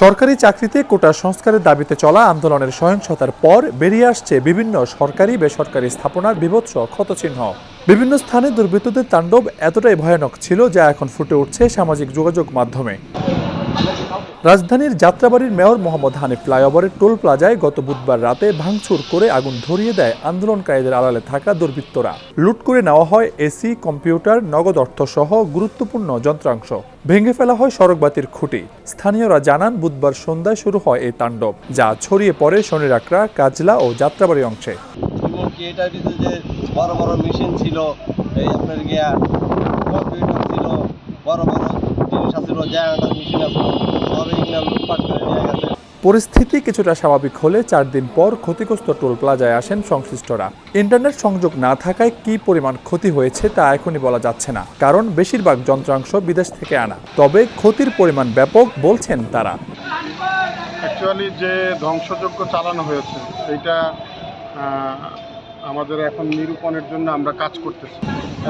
সরকারি চাকরিতে কোটা সংস্কারের দাবিতে চলা আন্দোলনের সহিংসতার পর বেরিয়ে আসছে বিভিন্ন সরকারি বেসরকারি স্থাপনার বিভৎস ক্ষতচিহ্ন। বিভিন্ন স্থানে দুর্বৃত্তদের তাণ্ডব এতটাই ভয়ানক ছিল যা এখন ফুটে উঠছে সামাজিক যোগাযোগ মাধ্যমে। রাজধানীর যাত্রাবাড়ির মেয়র মোহাম্মদ হানিফ ফ্লাইওভারের টোল প্লাজায় গত বুধবার রাতে ভাঙচুর করে আগুন ধরিয়ে দেয় আন্দোলনকারীদের আড়ালে থাকা দুর্বৃত্তরা। লুট করে নেওয়া হয় এসি, কম্পিউটার, নগদ অর্থসহ গুরুত্বপূর্ণ যন্ত্রাংশ। ভেঙে ফেলা হয় সড়কবাতির খুঁটি। স্থানীয়রা জানান, বুধবার সন্ধ্যায় শুরু হয় এই তাণ্ডব, যা ছড়িয়ে পড়ে শনিরাকড়া কাজলা ও যাত্রাবাড়ি অংশে। বড় বড় মেশিন ছিল ছিল, বড় বড় জিনিস আছিল সব লুটপাট করে নিয়ে গেছে। পরিস্থিতি কিছুটা স্বাভাবিক হলে চার দিন পর ক্ষতিগ্রস্ত টোল প্লাজায় আসেন সংশ্লিষ্টরা। ইন্টারনেট সংযোগ না থাকায় কি পরিমাণ ক্ষতি হয়েছে তা এখনই বলা যাচ্ছে না কারণ বেশিরভাগ যন্ত্রাংশ বিদেশ থেকে আনা। তবে ক্ষতির পরিমাণ ব্যাপক বলছেন তারা। অ্যাকচুয়ালি যে ধ্বংসযজ্ঞ চালানো হয়েছে এটা আমাদের এখন নিরূপণের জন্য আমরা কাজ করতেছি।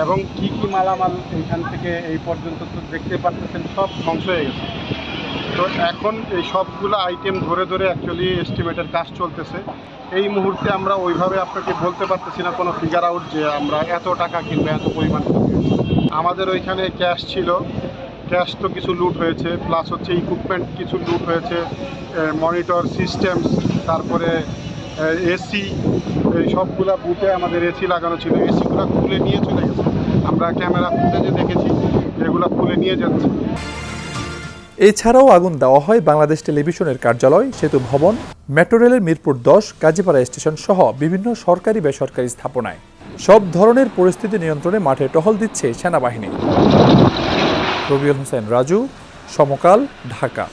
এবং কি কি মালামাল এইখান থেকে এই পর্যন্ত তো দেখতে পারতেছেন সব ধ্বংস হয়ে গেছে। তো এখন এই সবগুলো আইটেম ধরে ধরে অ্যাকচুয়ালি এস্টিমেটের কাজ চলতেছে। এই মুহূর্তে আমরা ওইভাবে আপনাকে বলতে পারতেছি না কোনো ফিগার আউট যে আমরা এত টাকা কিংবা এত পরিমাণ আমাদের ওইখানে ক্যাশ ছিল। ক্যাশ তো কিছু লুট হয়েছে প্লাস হচ্ছে ইকুইপমেন্ট কিছু লুট হয়েছে মনিটর সিস্টেম তারপরে এসি এই সবগুলা বুথে আমাদের এসি লাগানো ছিল। এসিগুলো খুলে নিয়ে চলে গেছে। আমরা ক্যামেরা ফুটেজে দেখেছি, যেগুলো খুলে নিয়ে যাচ্ছে। এছাড়াও আগুন দেওয়া হয় বাংলাদেশ টেলিভিশনের কার্যালয়, সেতু ভবন, মেট্রো রেলের মিরপুর দশ কাজীপাড়া স্টেশন সহ বিভিন্ন সরকারি বেসরকারি স্থাপনায়। সব ধরনের পরিস্থিতি নিয়ন্ত্রণে মাঠে টহল দিচ্ছে সেনাবাহিনী। রবিউল হোসেন, রাজু, সমকাল, ঢাকা।